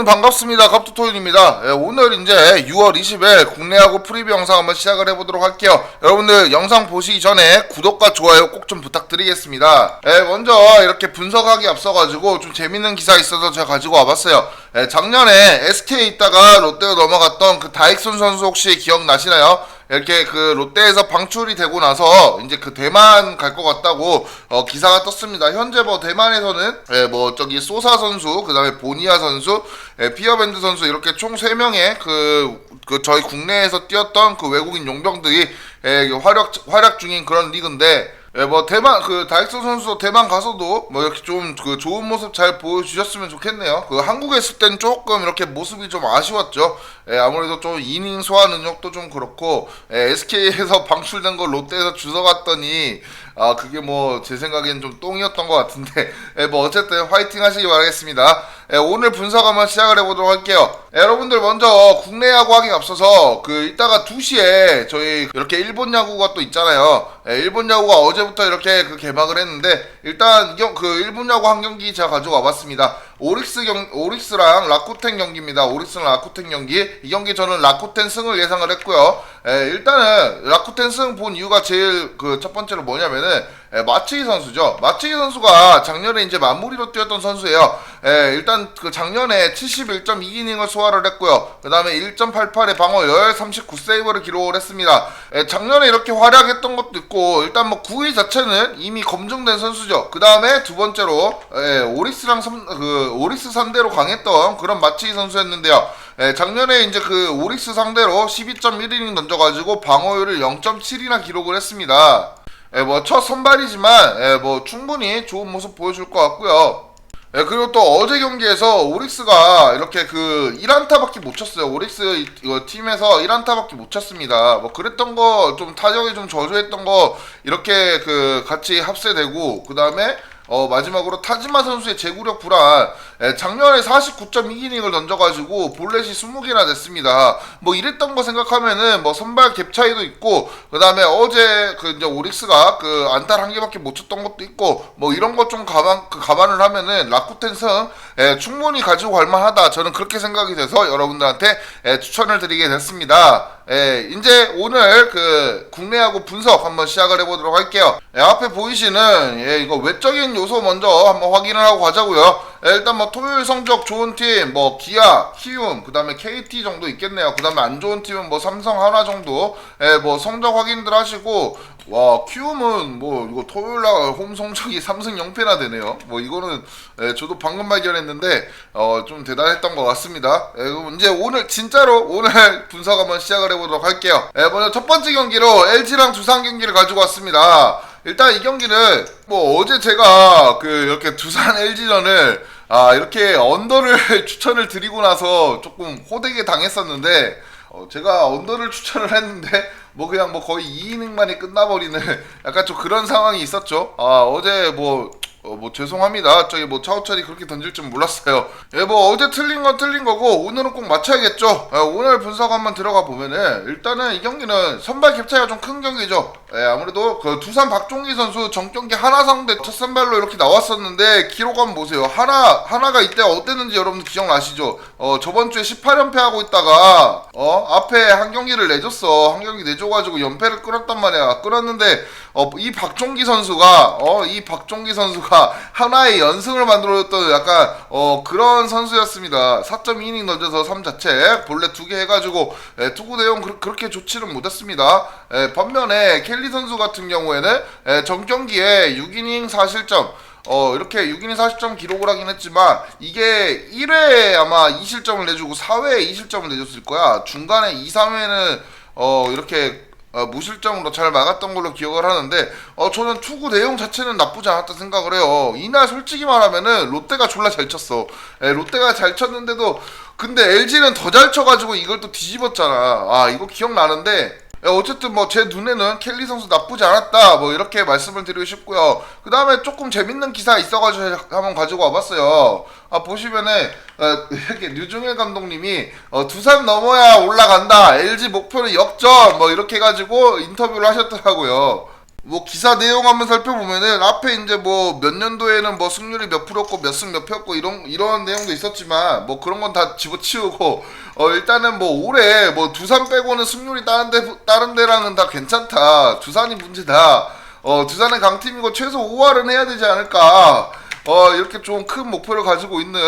여러분 반갑습니다. 갑투토인입니다. 예, 오늘 이제 6월 20일 국내하고 프리뷰 영상 한번 시작을 해보도록 할게요. 여러분들 영상 보시기 전에 구독과 좋아요 꼭 좀 부탁드리겠습니다. 예, 먼저 이렇게 분석하기 앞서가지고 좀 재밌는 기사 있어서 제가 가지고 와봤어요. 예, 작년에 SK에 있다가 롯데로 넘어갔던 그 다익손 선수 혹시 기억나시나요? 이렇게 그 롯데에서 방출이 되고 나서 이제 그 대만 갈 것 같다고 어, 기사가 떴습니다. 현재 뭐 대만에서는 예, 뭐 저기 소사 선수, 그다음에 보니아 선수, 예, 피어밴드 선수 이렇게 총 3명의 그, 그 저희 국내에서 뛰었던 그 외국인 용병들이 예, 활약 활약 중인 그런 리그인데 예, 뭐 대만 그 다익선 선수 대만 가서도 뭐 이렇게 좀 그 좋은 모습 잘 보여주셨으면 좋겠네요. 그 한국에 있을 땐 조금 이렇게 모습이 좀 아쉬웠죠. 예, 아무래도 좀 이닝 소화 능력도 좀 그렇고 예, SK에서 방출된 거 롯데에서 주워갔더니 아 그게 뭐 제 생각엔 좀 똥이었던 것 같은데 예, 뭐 어쨌든 화이팅 하시기 바라겠습니다. 예, 오늘 분석 한번 시작을 해보도록 할게요. 예, 여러분들 먼저 국내 야구 하기 앞서서 그 이따가 2시에 저희 이렇게 일본 야구가 또 있잖아요. 예, 일본 야구가 어제부터 이렇게 그 개막을 했는데 일단 그 일본 야구 한 경기 제가 가지고 와봤습니다. 오릭스 경 오릭스랑 라쿠텐 경기입니다. 오릭스랑 라쿠텐 경기 이 경기 저는 라쿠텐 승을 예상을 했고요. 예, 일단은 라쿠텐 승 본 이유가 제일 그 첫 번째로 뭐냐면은 예, 마츠이 선수죠. 마츠이 선수가 작년에 이제 마무리로 뛰었던 선수예요. 예, 일단 그 작년에 71.2이닝을 소화를 했고요. 그 다음에 1.88의 방어 열 39세이버를 기록을 했습니다. 예, 작년에 이렇게 활약했던 것도 있고 일단 뭐 9위 자체는 이미 검증된 선수죠. 그 다음에 두 번째로 예, 오릭스랑 삼, 그 오릭스 상대로 강했던 그런 마츠이 선수였는데요. 예, 작년에 이제 그 오릭스 상대로 12.1이닝 던져가지고 방어율을 0.7이나 기록을 했습니다. 예, 뭐첫 선발이지만 예, 뭐 충분히 좋은 모습 보여줄 것 같고요. 예, 그리고 또 어제 경기에서 오릭스가 이렇게 그 1안타밖에 못 쳤어요. 오릭스 이- 이거 팀에서 1안타밖에 못 쳤습니다. 뭐 그랬던 거 좀 타격이 좀 저조했던 거 이렇게 그 같이 합세되고 그 다음에 어 마지막으로 타지마 선수의 제구력 불안 예, 작년에 49.2이닝을 던져가지고 볼넷이 20개나 됐습니다. 뭐 이랬던 거 생각하면은 뭐 선발 갭 차이도 있고 그 다음에 어제 그 이제 오릭스가 그 안타 한 개밖에 못 쳤던 것도 있고 뭐 이런 것 좀 감안 그 감안을 하면은 라쿠텐 승 예, 충분히 가지고 갈 만하다 저는 그렇게 생각이 돼서 여러분들한테 예, 추천을 드리게 됐습니다. 예, 이제 오늘 그 국내하고 분석 한번 시작을 해보도록 할게요. 예, 앞에 보이시는 예, 이거 외적인 요소 먼저 한번 확인을 하고 가자고요. 예, 일단 뭐 토요일 성적 좋은 팀, 뭐 기아, 키움, 그 다음에 KT 정도 있겠네요. 그 다음에 안 좋은 팀은 뭐 삼성 하나 정도, 예, 뭐 성적 확인들 하시고, 와 키움은 뭐 이거 토요일 날홈 성적이 3승 0패나 되네요. 뭐 이거는 예, 저도 방금 발견했는데 어, 좀 대단했던 것 같습니다. 예, 그럼 이제 오늘 진짜로 오늘 분석 한번 시작을 해보도록 할게요. 예, 먼저 첫 번째 경기로 LG랑 두산 경기를 가지고 왔습니다. 일단 이 경기는 뭐 어제 제가 그 이렇게 두산 LG전을 아 이렇게 언더를 추천을 드리고 나서 조금 호되게 당했었는데 어, 제가 언더를 추천을 했는데 뭐 그냥 뭐 거의 2이닝 만에 끝나버리는 약간 좀 그런 상황이 있었죠. 아 어제 뭐 어, 뭐 죄송합니다. 저기 뭐 차우철이 그렇게 던질 줄 몰랐어요. 예, 뭐 어제 틀린 건 틀린 거고 오늘은 꼭 맞춰야겠죠. 예, 오늘 분석 한번 들어가 보면은 일단은 이 경기는 선발 갭 차이가 좀 큰 경기죠. 예, 아무래도 그 두산 박종기 선수 정경기 하나 상대 첫 선발로 이렇게 나왔었는데 기록 한번 보세요. 하나 하나가 이때 어땠는지 여러분 기억나시죠? 어 저번 주에 18연패 하고 있다가 어 앞에 한 경기를 내줬어. 한 경기 내줘가지고 연패를 끌었단 말이야. 끌었는데 어 이 박종기 선수가 어 이 박종기 선수가 하나의 연승을 만들어줬던 약간 어 그런 선수였습니다. 4.2이닝 던져서 3자책 볼넷 두개 해가지고 예, 투구 내용 그, 렇게 좋지는 못했습니다. 예, 반면에 켈리 선수 같은 경우에는 예, 전 경기에 6이닝 4실점 어 이렇게 6이닝 40점 기록을 하긴 했지만 이게 1회에 아마 2실점을 내주고 4회에 2실점을 내줬을 거야. 중간에 2, 3회는 어 이렇게 어, 무실점으로 잘 막았던 걸로 기억을 하는데 어 저는 투구 내용 자체는 나쁘지 않았다 생각을 해요. 이날 솔직히 말하면은 롯데가 졸라 잘 쳤어. 예, 롯데가 잘 쳤는데도 근데 LG는 더 잘 쳐가지고 이걸 또 뒤집었잖아. 아 이거 기억나는데 예, 어쨌든 뭐 제 눈에는 켈리 선수 나쁘지 않았다. 뭐 이렇게 말씀을 드리고 싶고요. 그 다음에 조금 재밌는 기사 있어가지고 한번 가지고 와봤어요. 아 보시면은 어, 이렇게 류중일 감독님이 어, 두산 넘어야 올라간다. LG 목표는 역전! 뭐 이렇게 해가지고 인터뷰를 하셨더라고요 뭐 기사 내용 한번 살펴보면은 앞에 이제 뭐 몇 년도에는 뭐 승률이 몇 프로였고 몇 승 몇 패였고 이런 이런 내용도 있었지만 뭐 그런 건 다 집어치우고 어 일단은 뭐 올해 뭐 두산 빼고는 승률이 다른 데 다른 데랑은 다 괜찮다. 두산이 문제다. 어 두산은 강팀이고 최소 5할은 해야 되지 않을까. 어 이렇게 좀 큰 목표를 가지고 있는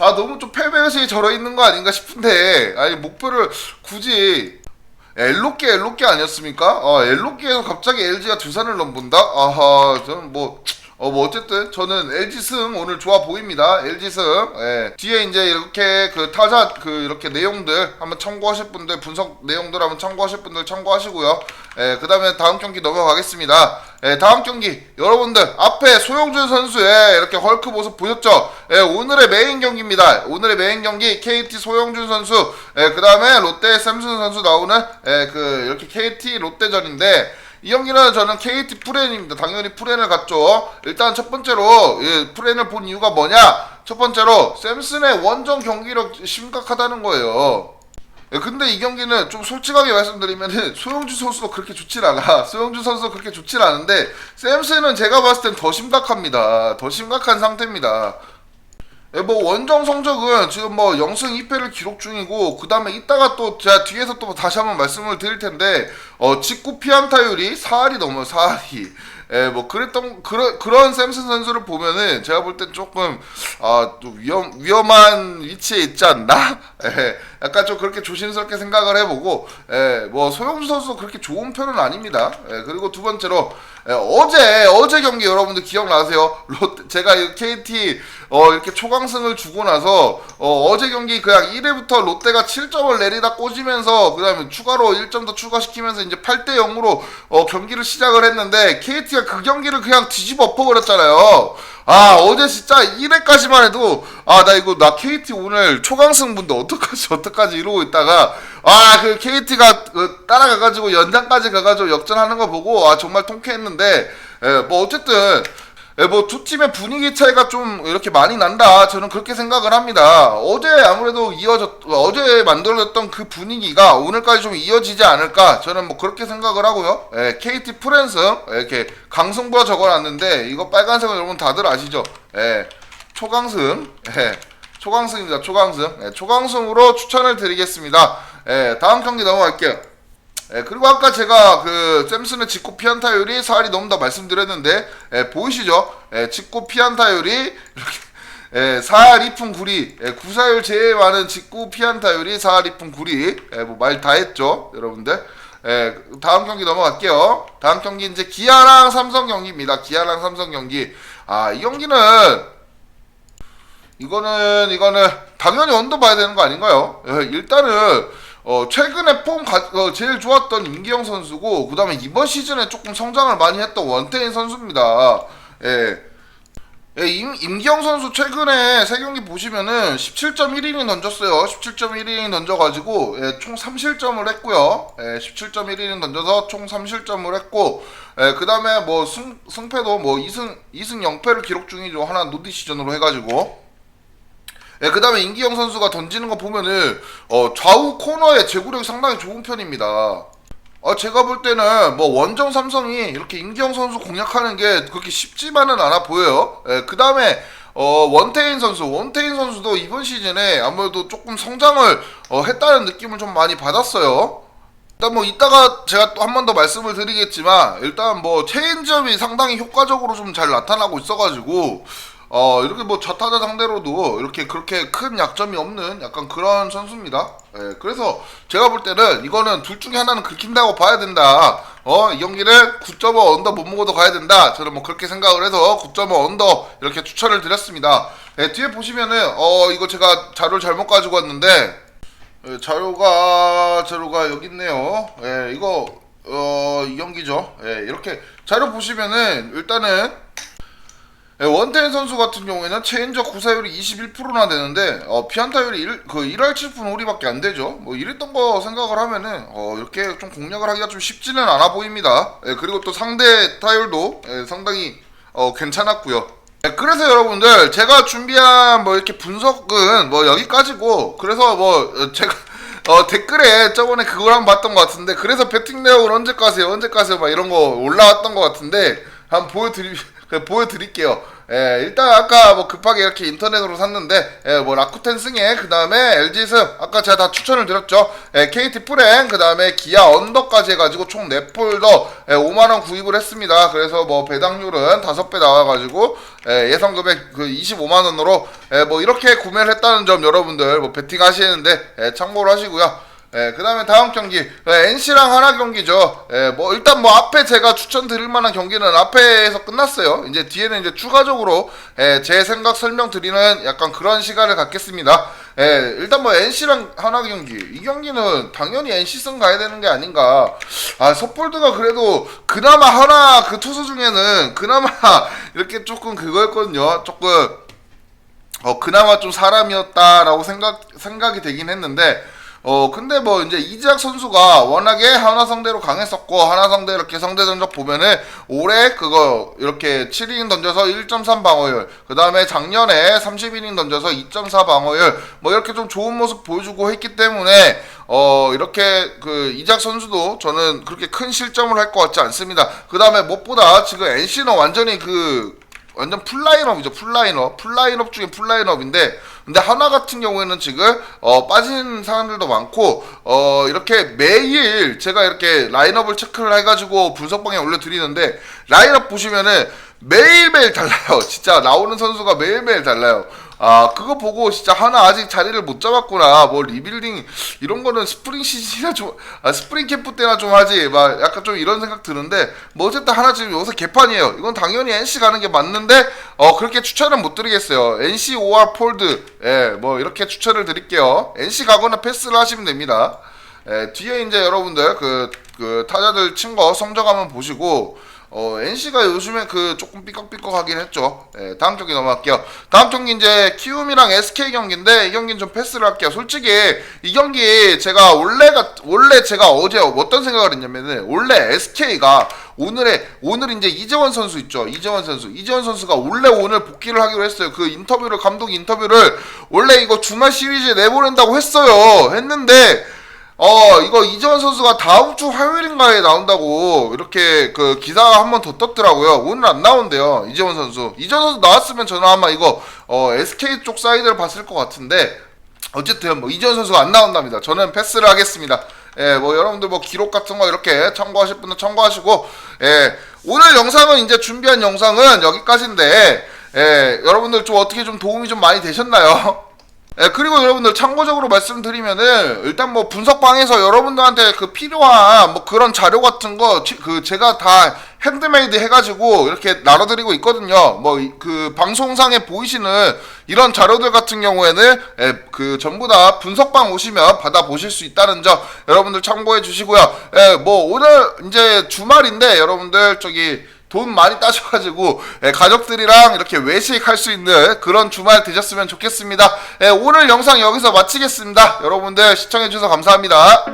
아 너무 좀 패배의식이 절어 있는 거 아닌가 싶은데 아니 목표를 굳이 엘로끼 엘로끼 아니었습니까? 어, 엘로끼에서 갑자기 LG가 두산을 넘본다? 아하, 저는 뭐, 어, 뭐, 어쨌든, 저는 LG 승 오늘 좋아 보입니다. LG 승. 예. 뒤에 이제 이렇게 그 타자, 그, 이렇게 내용들 한번 참고하실 분들, 분석 내용들 한번 참고하실 분들 참고하시고요. 예, 그 다음에 다음 경기 넘어가겠습니다. 예, 다음 경기. 여러분들, 앞에 소영준 선수의 이렇게 헐크 모습 보셨죠? 예, 오늘의 메인 경기입니다. 오늘의 메인 경기, KT 소영준 선수, 예, 그 다음에 롯데 샘슨 선수 나오는, 예, 그, 이렇게 KT 롯데전인데, 이 경기는 저는 KT 프렌입니다. 당연히 프렌을 갔죠. 일단 첫 번째로, 예, 프렌을 본 이유가 뭐냐? 첫 번째로, 샘슨의 원정 경기력 심각하다는 거예요. 예, 근데 이 경기는 좀 솔직하게 말씀드리면은 소영주 선수도 그렇게 좋질 않아. 소영주 선수도 그렇게 좋질 않은데 샘슨은 제가 봤을 땐 더 심각합니다. 더 심각한 상태입니다. 예, 뭐 원정 성적은 지금 뭐 0승 2패를 기록 중이고 그 다음에 이따가 또 제가 뒤에서 또 다시 한번 말씀을 드릴 텐데 어 직구 피안타율이 4할이 넘어요 4할이 예, 뭐 그랬던 그런 그런 샘슨 선수를 보면은 제가 볼 땐 조금 아좀 위험 위험한 위치에 있지 않나? 예, 약간 좀 그렇게 조심스럽게 생각을 해보고 예, 뭐 소영주 선수도 그렇게 좋은 편은 아닙니다. 예, 그리고 두 번째로 예, 어제 어제 경기 여러분들 기억나세요? 롯데 제가 이 KT 어 이렇게 초강승을 주고 나서 어 어제 경기 그냥 1회부터 롯데가 7점을 내리다 꽂으면서 그다음에 추가로 1점 더 추가시키면서 이제 8대 0으로 어 경기를 시작을 했는데 KT 가 그 경기를 그냥 뒤집어 엎어버렸잖아요. 아 어제 진짜 1회까지만 해도 아 나 이거 나 KT 오늘 초강승 분데 어떡하지 어떡하지 이러고 있다가 아 그 KT가 그 따라가가지고 연장까지 가가지고 역전하는 거 보고 아 정말 통쾌했는데 예, 뭐 어쨌든 예, 뭐 두 팀의 분위기 차이가 좀 이렇게 많이 난다. 저는 그렇게 생각을 합니다. 어제 아무래도 이어졌 어제 만들어졌던 그 분위기가 오늘까지 좀 이어지지 않을까. 저는 뭐 그렇게 생각을 하고요. 예, KT 프랜스 이렇게 강승부가 적어놨는데 이거 빨간색은 여러분 다들 아시죠? 예, 초강승. 예. 초강승입니다. 초강승. 예, 초강승으로 추천을 드리겠습니다. 예, 다음 경기 넘어갈게요. 예, 그리고 아까 제가 그 샘슨의 직구 피안타율이 4할이 넘는다 말씀드렸는데 예, 보이시죠? 예, 직구 피안타율이 이렇게 예, 4할 2푼 9리 예, 구사율 제일 많은 직구 피안타율이 4할 2푼 9리. 예, 뭐말 다 했죠 여러분들. 예, 다음 경기 넘어갈게요. 다음 경기 이제 기아랑 삼성 경기입니다. 기아랑 삼성 경기. 아 이 경기는 이거는 이거는 당연히 언더 봐야 되는 거 아닌가요? 예, 일단은 어, 최근에 폼 가, 어, 제일 좋았던 임기영 선수고 그다음에 이번 시즌에 조금 성장을 많이 했던 원태인 선수입니다. 예. 예, 임, 임기영 선수 최근에 세 경기 보시면은 17.1이닝 던졌어요. 17.1이닝 던져가지고 예, 총 3실점을 했고요. 예, 17.1이닝 던져서 총 3실점을 했고 예, 그 다음에 뭐 승, 승패도 뭐 2승 2승 0패를 기록 중이죠. 하나 노디 시즌으로 해가지고 예, 그 다음에 임기영 선수가 던지는 거 보면은, 어, 좌우 코너의 제구력이 상당히 좋은 편입니다. 어, 제가 볼 때는 뭐 원정 삼성이 이렇게 임기영 선수 공략하는 게 그렇게 쉽지만은 않아 보여요. 예, 그 다음에, 어, 원태인 선수, 원태인 선수도 이번 시즌에 아무래도 조금 성장을 어, 했다는 느낌을 좀 많이 받았어요. 일단 뭐 이따가 제가 또 한 번 더 말씀을 드리겠지만 일단 뭐 체인지업이 상당히 효과적으로 좀 잘 나타나고 있어가지고 어 이렇게 뭐 좌타자 상대로도 이렇게 그렇게 큰 약점이 없는 약간 그런 선수입니다. 예, 그래서 제가 볼 때는 이거는 둘 중에 하나는 긁힌다고 봐야 된다. 어, 이 경기를 9.5 언더 못 먹어도 가야 된다. 저는 뭐 그렇게 생각을 해서 9.5 언더 이렇게 추천을 드렸습니다. 예, 뒤에 보시면은 어 이거 제가 자료를 잘못 가지고 왔는데 예, 자료가 자료가 여기 있네요. 예, 이거 어, 이 경기죠. 예, 이렇게 자료 보시면은 일단은 예, 원태인 선수 같은 경우에는 체인저 구사율이 21%나 되는데 어, 피안타율이 1, 그 1할 7푼 5리밖에 안 되죠. 뭐 이랬던 거 생각을 하면은 어, 이렇게 좀 공략을 하기가 좀 쉽지는 않아 보입니다. 예, 그리고 또 상대 타율도 예, 상당히 어, 괜찮았고요. 네, 그래서 여러분들 제가 준비한 뭐 이렇게 분석은 뭐 여기까지고 그래서 뭐 어, 제가 어, 댓글에 저번에 그걸 한번 봤던 것 같은데 그래서 배팅 내역을 언제 까세요 언제 까세요 막 이런 거 올라왔던 것 같은데 한번 보여드리 그 보여드릴게요. 예, 일단 아까 뭐 급하게 이렇게 인터넷으로 샀는데 예, 뭐 라쿠텐 승에 그 다음에 LG스 아까 제가 다 추천을 드렸죠. 예, KT 프랭 그 다음에 기아 언더까지 해가지고 총 4폴더 예, 5만 원 구입을 했습니다. 그래서 뭐 배당률은 5배 나와가지고 예, 예상 금액 그 25만 원으로 예, 뭐 이렇게 구매를 했다는 점 여러분들 뭐 베팅 하시는데 예, 참고를 하시고요. 예, 그 다음에 다음 경기, 예, NC랑 하나 경기죠. 예, 뭐, 일단 뭐, 앞에 제가 추천드릴 만한 경기는 앞에서 끝났어요. 이제 뒤에는 이제 추가적으로, 예, 제 생각 설명드리는 약간 그런 시간을 갖겠습니다. 예, 일단 뭐, NC랑 하나 경기. 이 경기는 당연히 NC승 가야 되는 게 아닌가. 아, 섭볼드가 그래도 그나마 하나 그 투수 중에는 그나마 이렇게 조금 그거였거든요. 조금, 어, 그나마 좀 사람이었다라고 생각, 생각이 되긴 했는데, 어, 근데 뭐 이제 이지학 선수가 워낙에 하나 상대로 강했었고, 하나 상대 이렇게 상대 전적 보면은 올해 그거 이렇게 7이닝 던져서 1.3 방어율, 그 다음에 작년에 30이닝 던져서 2.4 방어율, 뭐 이렇게 좀 좋은 모습 보여주고 했기 때문에, 어, 이렇게 그 이작 선수도 저는 그렇게 큰 실점을 할 것 같지 않습니다. 그 다음에 무엇보다 지금 NC는 완전히 그 완전 풀라인업이죠. 풀라인업. 풀라인업 중에 풀라인업인데 근데 하나 같은 경우에는 지금 어 빠진 사람들도 많고 어 이렇게 매일 제가 이렇게 라인업을 체크를 해 가지고 분석방에 올려 드리는데 라인업 보시면은 매일매일 달라요. 진짜 나오는 선수가 매일매일 달라요. 아 그거 보고 진짜 하나 아직 자리를 못 잡았구나. 뭐 리빌딩 이런 거는 스프링 시즌이나 좀 아, 스프링 캠프 때나 좀 하지. 막 약간 좀 이런 생각 드는데 뭐 어쨌든 하나 지금 여기서 개판이에요. 이건 당연히 NC 가는 게 맞는데 어 그렇게 추천은 못 드리겠어요. NC OR 폴드 예뭐 이렇게 추천을 드릴게요. NC 가거나 패스를 하시면 됩니다. 예, 뒤에 이제 여러분들 그, 그 타자들 친 거 성적 한번 보시고 어, NC가 요즘에 그 조금 삐걱삐걱하긴 했죠. 예, 다음 경기 넘어갈게요. 다음 경기 이제 키움이랑 SK 경기인데 이 경기는 좀 패스를 할게요. 솔직히 이 경기 제가 원래가 원래 제가 어제 어떤 생각을 했냐면은 원래 SK가 오늘의 오늘 이제 이재원 선수 있죠. 이재원 선수. 이재원 선수가 원래 오늘 복귀를 하기로 했어요. 그 인터뷰를 감독 인터뷰를 원래 이거 주말 시리즈에 내보낸다고 했어요. 했는데 어 이거 이재원 선수가 다음 주 화요일인가에 나온다고 이렇게 그 기사가 한 번 더 떴더라고요. 오늘 안 나온대요. 이재원 선수. 이재원 선수 나왔으면 저는 아마 이거 어 SK 쪽 사이드를 봤을 것 같은데 어쨌든 뭐 이재원 선수가 안 나온답니다. 저는 패스를 하겠습니다. 예, 뭐 여러분들 뭐 기록 같은 거 이렇게 참고하실 분은 참고하시고 예, 오늘 영상은 이제 준비한 영상은 여기까지인데 예, 여러분들 좀 어떻게 좀 도움이 좀 많이 되셨나요? 예, 그리고 여러분들 참고적으로 말씀드리면은 일단 뭐 분석방에서 여러분들한테 그 필요한 뭐 그런 자료 같은 거 그 제가 다 핸드메이드 해가지고 이렇게 나눠드리고 있거든요. 뭐 그 방송상에 보이시는 이런 자료들 같은 경우에는 예, 그 전부 다 분석방 오시면 받아 보실 수 있다는 점 여러분들 참고해 주시고요. 예, 뭐 오늘 이제 주말인데 여러분들 저기 돈 많이 따셔가지고 예, 가족들이랑 이렇게 외식할 수 있는 그런 주말 되셨으면 좋겠습니다. 예, 오늘 영상 여기서 마치겠습니다. 여러분들 시청해주셔서 감사합니다.